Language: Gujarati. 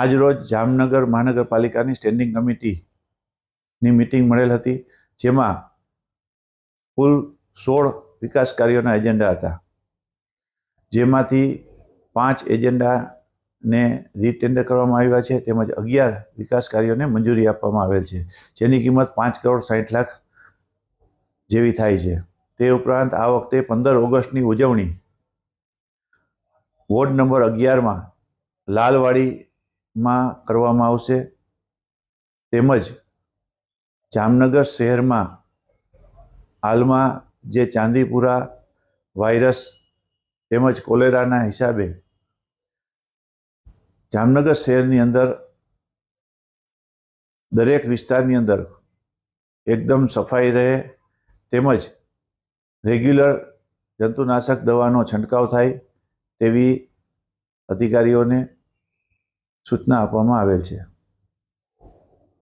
આજરોજ જામનગર મહાનગરપાલિકાની સ્ટેન્ડિંગ કમિટીની મિટિંગ મળેલ હતી, જેમાં કુલ સોળ વિકાસ કાર્યોના એજન્ડા હતા. જેમાંથી પાંચ એજન્ડાને રીટેન્ડર કરવામાં આવ્યા છે, તેમજ અગિયાર વિકાસ કાર્યોને મંજૂરી આપવામાં આવેલ છે, જેની કિંમત પાંચ કરોડ સાઠ લાખ જેવી થાય છે. તે ઉપરાંત આ વખતે પંદર ઓગસ્ટની ઉજવણી વોર્ડ નંબર અગિયારમાં લાલવાડીમાં કરવામાં આવશે. તેમજ જામનગર શહેરમાં હાલમાં જે ચાંદીપુરા વાયરસ તેમજ કોલેરાના હિસાબે જામનગર શહેરની અંદર દરેક વિસ્તારની અંદર એકદમ સફાઈ રહે. તેમજ રેગ્યુલર જંતુનાશક દવાનો છંટકાવ થાય તેવી અધિકારીઓને સૂચના આપવામાં આવેલ છે.